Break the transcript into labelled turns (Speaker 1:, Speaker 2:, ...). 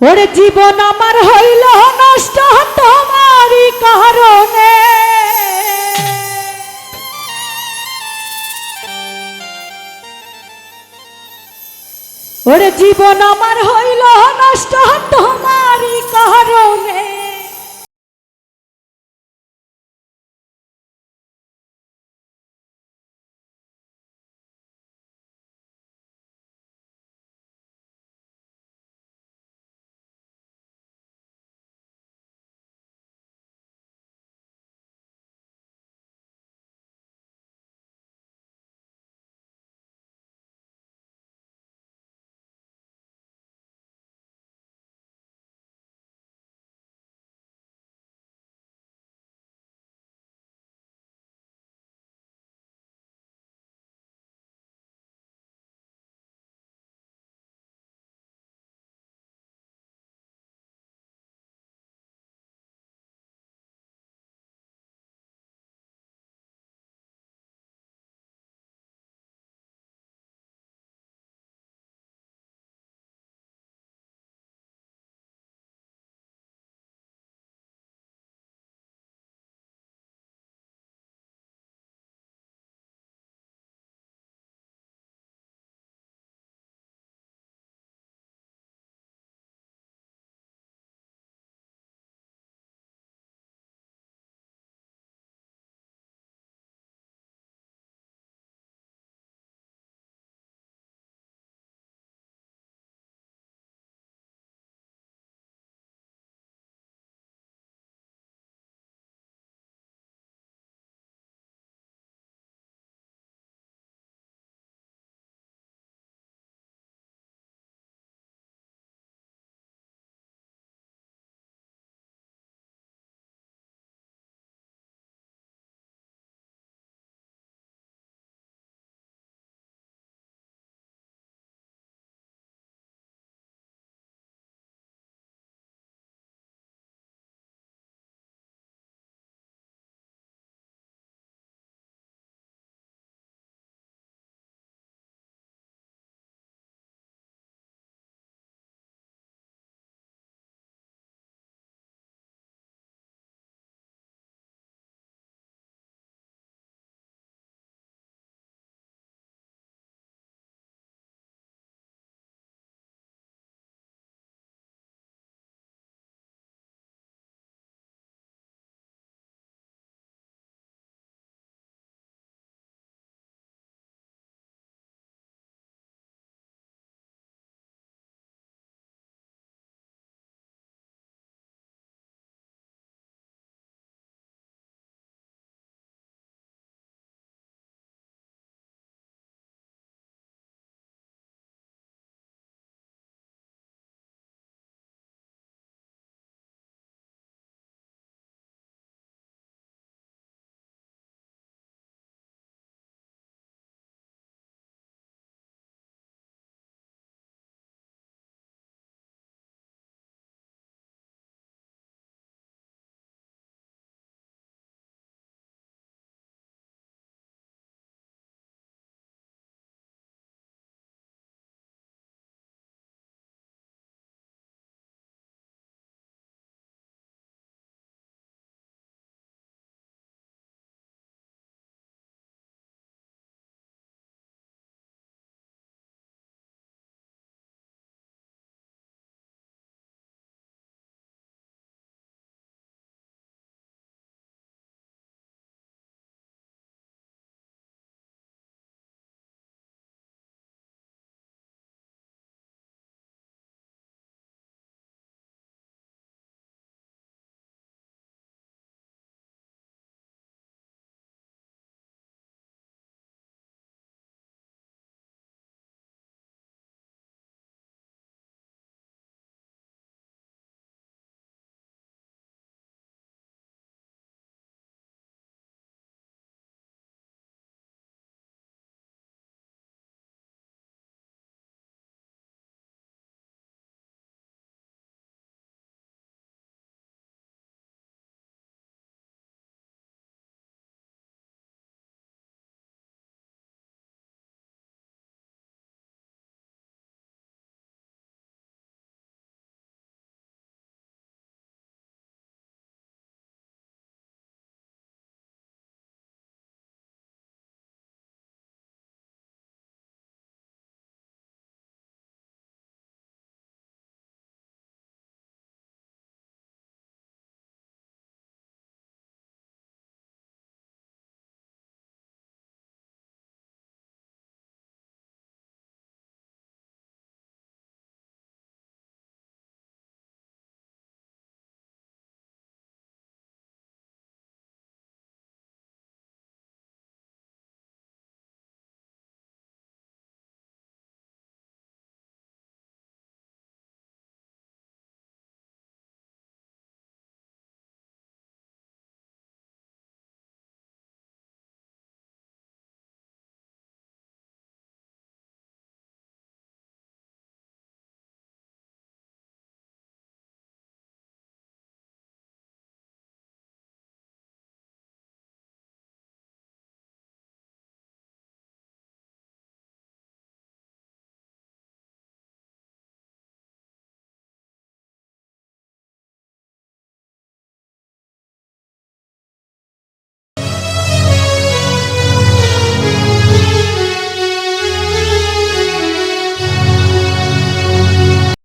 Speaker 1: ওরে জীবন আমার হইল নষ্ট তোমারই কারণে। ওরে জীবন আমার হইল নষ্ট তোমারই কারণে।